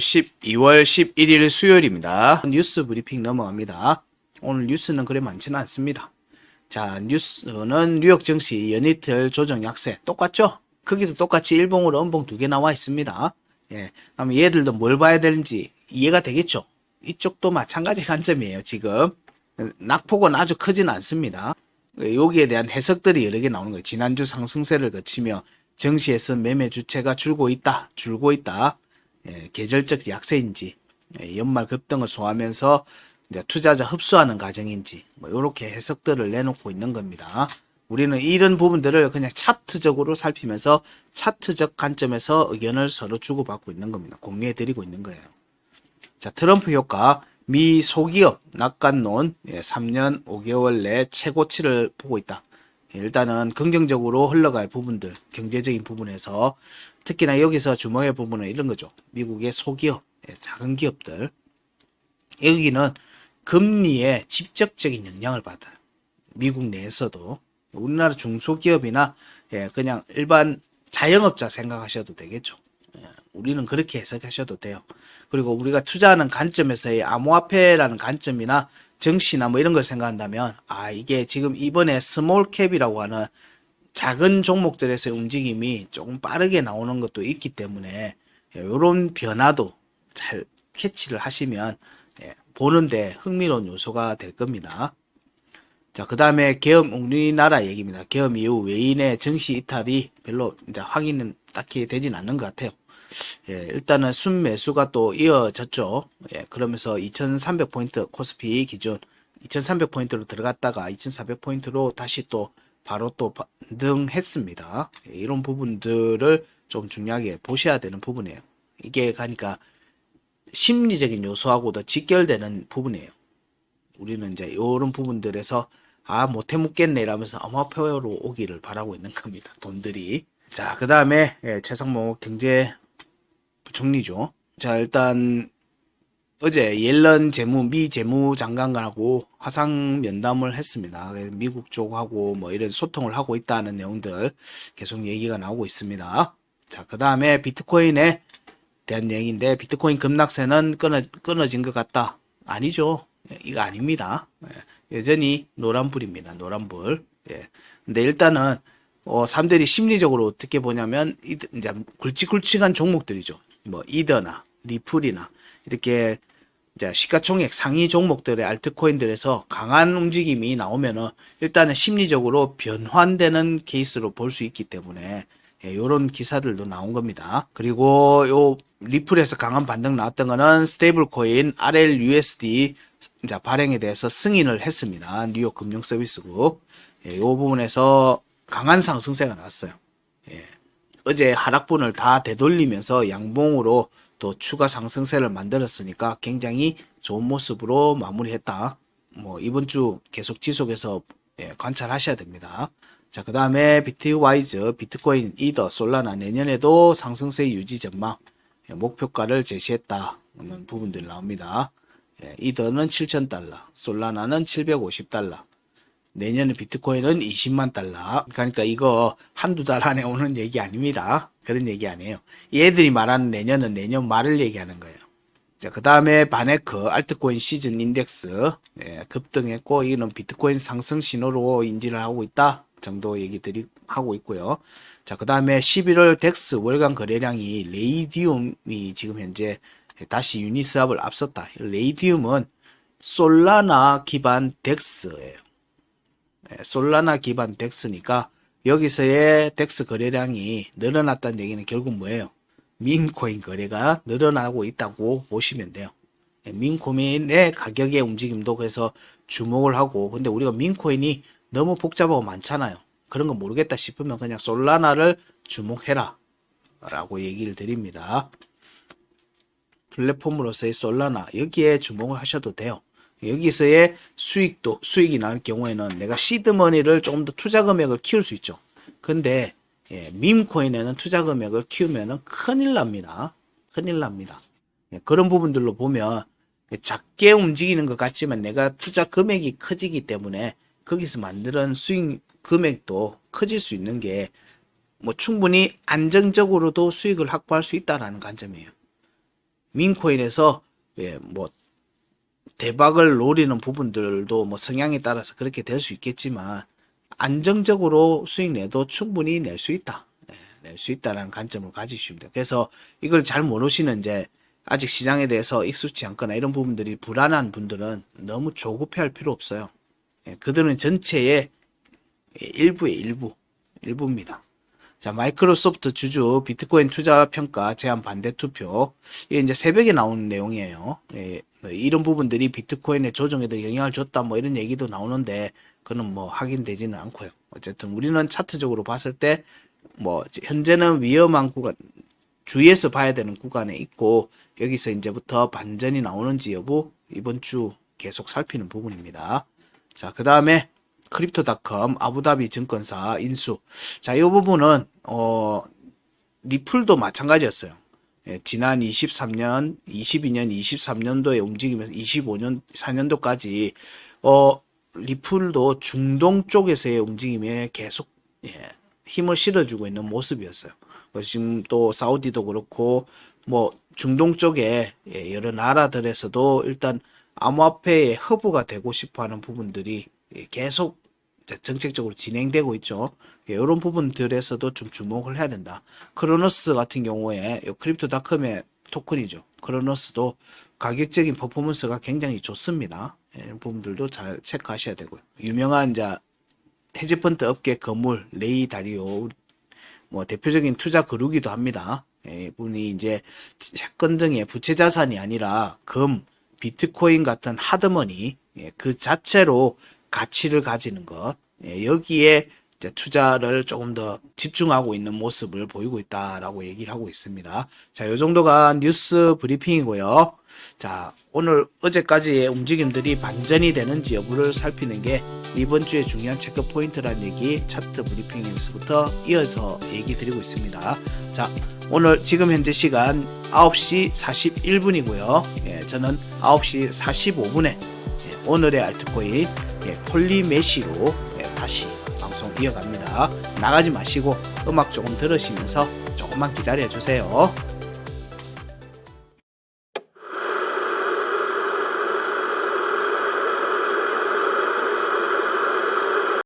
12월 11일 수요일입니다. 뉴스 브리핑 넘어갑니다. 오늘 뉴스는 그래 많지는 않습니다. 자, 뉴스는 뉴욕 증시 연이틀 조정 약세 똑같죠? 크기도 똑같이 일봉으로 음봉 두 개 나와 있습니다. 예. 그럼 얘들도 뭘 봐야 되는지 이해가 되겠죠? 이쪽도 마찬가지 관점이에요, 지금. 낙폭은 아주 크진 않습니다. 여기에 대한 해석들이 여러 개 나오는 거예요. 지난주 상승세를 거치며 증시에서 매매 주체가 줄고 있다, 줄고 있다. 예, 계절적 약세인지, 예, 연말 급등을 소화하면서 투자자 흡수하는 과정인지, 뭐, 이렇게 해석들을 내놓고 있는 겁니다. 우리는 이런 부분들을 그냥 차트적으로 살피면서 차트적 관점에서 의견을 서로 주고받고 있는 겁니다. 공유해 드리고 있는 거예요. 자, 트럼프 효과, 미 소기업 낙관론, 예, 3년 5개월 내 최고치를 보고 있다. 예, 일단은 긍정적으로 흘러갈 부분들, 경제적인 부분에서 특히나 여기서 주목의 부분은 이런 거죠. 미국의 소기업, 예, 작은 기업들. 여기는 금리에 직접적인 영향을 받아요. 미국 내에서도. 우리나라 중소기업이나 예, 그냥 일반 자영업자 생각하셔도 되겠죠. 예, 우리는 그렇게 해석하셔도 돼요. 그리고 우리가 투자하는 관점에서의 암호화폐라는 관점이나 정시나 뭐 이런 걸 생각한다면 아 이게 지금 이번에 스몰 캡이라고 하는 작은 종목들에서의 움직임이 조금 빠르게 나오는 것도 있기 때문에 이런 변화도 잘 캐치를 하시면 예, 보는데 흥미로운 요소가 될 겁니다. 자, 그 다음에 계엄, 우리나라 얘기입니다. 계엄 이후 외인의 증시 이탈이 별로 이제 확인은 딱히 되진 않는 것 같아요. 예, 일단은 순매수가 또 이어졌죠. 예, 그러면서 2300포인트 코스피 기준 2300포인트로 들어갔다가 2400포인트로 다시 또 바로 또 반등했습니다. 예, 이런 부분들을 좀 중요하게 보셔야 되는 부분이에요. 이게 가니까 심리적인 요소하고도 직결되는 부분이에요. 우리는 이제 이런 부분들에서 아 못해 묻겠네 이러면서 암호화폐로 오기를 바라고 있는 겁니다. 돈들이. 자, 그 다음에 예, 최상목 경제 부총리죠. 자, 일단 어제 옐런 재무 미 재무장관하고 화상 면담을 했습니다. 미국 쪽하고 뭐 이런 소통을 하고 있다는 내용들 계속 얘기가 나오고 있습니다. 자, 그 다음에 비트코인에 대한 얘기인데 비트코인 급락세는 끊어, 끊어진 것 같다. 아니죠. 예, 이거 아닙니다. 예, 여전히 노란불입니다. 노란불. 예. 근데 일단은 어, 사람들이 심리적으로 어떻게 보냐면 이- 이제 굵직굵직한 종목들이죠. 뭐 이더나 리플이나 이렇게 이제 시가총액 상위 종목들의 알트코인들에서 강한 움직임이 나오면은 일단은 심리적으로 변환되는 케이스로 볼 수 있기 때문에 예, 요런 기사들도 나온 겁니다. 그리고 요 리플에서 강한 반등 나왔던 거는 스테이블 코인 RLUSD 발행에 대해서 승인을 했습니다. 뉴욕 금융 서비스국. 예, 요 부분에서 강한 상승세가 나왔어요. 예. 어제 하락분을 다 되돌리면서 양봉으로 또 추가 상승세를 만들었으니까 굉장히 좋은 모습으로 마무리했다. 뭐 이번 주 계속 지속해서 예, 관찰하셔야 됩니다. 자, 그 다음에 비트와이즈, 비트코인, 이더, 솔라나 내년에도 상승세 유지 전망, 예, 목표가를 제시했다. 는 부분들 나옵니다. 예, 이더는 7,000달러, 솔라나는 750달러, 내년에 비트코인은 20만 달러. 그러니까 이거 한두 달 안에 오는 얘기 아닙니다. 그런 얘기 아니에요. 얘들이 말하는 내년은 내년 말을 얘기하는 거예요. 자, 그 다음에 바네크 알트코인 시즌 인덱스 예, 급등했고 이는 비트코인 상승 신호로 인지를 하고 있다 정도 얘기들이 하고 있고요. 자, 그 다음에 11월 덱스 월간 거래량이 레이디움이 지금 현재 다시 유니스합을 앞섰다. 레이디움은 솔라나 기반 덱스예요. 예, 솔라나 기반 덱스니까 여기서의 덱스 거래량이 늘어났다는 얘기는 결국 뭐예요? 민코인 거래가 늘어나고 있다고 보시면 돼요. 예, 민코인의 가격의 움직임도 그래서 주목을 하고 근데 우리가 민코인이 너무 복잡하고 많잖아요. 그런 거 모르겠다 싶으면 그냥 솔라나를 주목해라 라고 얘기를 드립니다. 플랫폼으로서의 솔라나 여기에 주목을 하셔도 돼요. 여기서의 수익도 수익이 날 경우에는 내가 시드머니를 조금 더 투자 금액을 키울 수 있죠. 근데 예, 밈코인에는 투자 금액을 키우면은 큰일 납니다. 큰일 납니다. 예, 그런 부분들로 보면 작게 움직이는 것 같지만 내가 투자 금액이 커지기 때문에 거기서 만드는 수익 금액도 커질 수 있는 게 뭐 충분히 안정적으로도 수익을 확보할 수 있다라는 관점이에요. 민코인에서 예, 뭐 대박을 노리는 부분들도 뭐 성향에 따라서 그렇게 될 수 있겠지만 안정적으로 수익 내도 충분히 낼 수 있다. 예, 낼수 있다라는 관점을 돼요. 그래서 이걸 잘 모르시는 이제 아직 시장에 대해서 익숙치 않거나 이런 부분들이 불안한 분들은 너무 조급해 할 필요 없어요. 예, 그들은 전체의 일부의 일부, 일부입니다. 자, 마이크로소프트 주주 비트코인 투자 평가 제한 반대 투표. 이게 이제 새벽에 나오는 내용이에요. 예, 뭐 이런 부분들이 비트코인의 조정에도 영향을 줬다 뭐 이런 얘기도 나오는데 그는 뭐 확인되지는 않고요. 어쨌든 우리는 차트적으로 봤을 때 뭐 현재는 위험한 구간 주의해서 봐야 되는 구간에 있고 여기서 이제부터 반전이 나오는지 여부 이번 주 계속 살피는 부분입니다. 자, 그 다음에 크립토닷컴 아부다비 증권사 인수. 자, 이 부분은 어 리플도 마찬가지였어요. 예, 지난 23년, 22년, 23년도에 움직이면서 25년, 4년도까지 어 리플도 중동 쪽에서의 움직임에 계속 예, 힘을 실어주고 있는 모습이었어요. 지금 또 사우디도 그렇고 뭐 중동 쪽에 예, 여러 나라들에서도 일단 암호화폐의 허브가 되고 싶어하는 부분들이 예, 계속 정책적으로 진행되고 있죠. 예, 이런 부분들에서도 좀 주목을 해야 된다. 크로노스 같은 경우에 요 크립토닷컴의 토큰이죠. 크로노스도 가격적인 퍼포먼스가 굉장히 좋습니다. 예, 이런 부분들도 잘 체크하셔야 되고요. 유명한 이제 헤지펀드 업계 거물 레이 다리오 뭐 대표적인 투자 그루기도 합니다. 예, 분이 이제 채권 등의 부채 자산이 아니라 금, 비트코인 같은 하드머니 예, 그 자체로 가치를 가지는 것 예, 여기에 투자를 조금 더 집중하고 있는 모습을 보이고 있다라고 얘기를 하고 있습니다. 자, 요 정도가 뉴스 브리핑이고요. 자, 오늘 어제까지의 움직임들이 반전이 되는지 여부를 살피는 게 이번 주에 중요한 체크 포인트란 얘기 차트 브리핑에서부터 이어서 얘기 드리고 있습니다. 자, 오늘 지금 현재 시간 9시 41분이고요. 예, 저는 9시 45분에 예, 오늘의 알트코인 예, 폴리메시로 예, 다시 방송 이어갑니다. 나가지 마시고 음악 조금 들으시면서 조금만 기다려 주세요.